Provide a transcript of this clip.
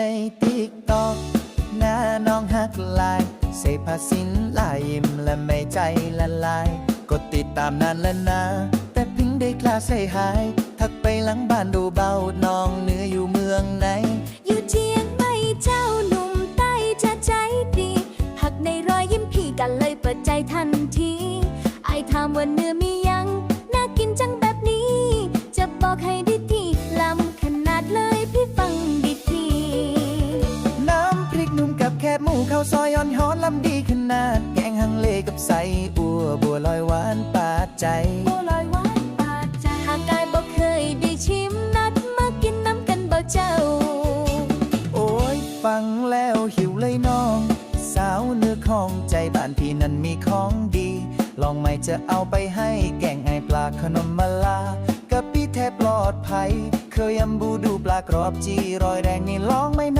ในติ๊กตอกหน้าน้องฮักลาย เสพาสินลายยิ้มและไม่ใจละลาย กดติดตามนานแล้วนะ แต่เพิ่งได้กล้าใส่หาย ทักไปหลังบ้านดูเบา น้องเนื้ออยู่เมืองไหน อยู่เชียงใหม่เจ้าหนุ่มใต้จะใจดี หักในรอยยิ้มพี่กันเลยเปิดใจทันที ไอถามว่าเนื้อมียัง น่ากินจังแบบนี้ จะบอกให้าวซอยอ่อนหอนลำดีขนาดแกงฮังเลกับใส่อัวบัวลอยหวานปาดใจ บัวลอยหวานปาดใจหากกายบอกเคยได้ชิมนัดมากินน้ำกันบ่เจ้า โอ้ยฟังแล้วหิวเลยน้อง สาวเนื้อของใจบ้านพี่นั้นมีของดี ลองไหม่จะเอาไปให้แกงไอปลาขนมมะลากับพี่แทบปลอดภัย เคยยำบูดูปลากรอบจีรอยแรงนี่ลองไหม่ไหนโอ้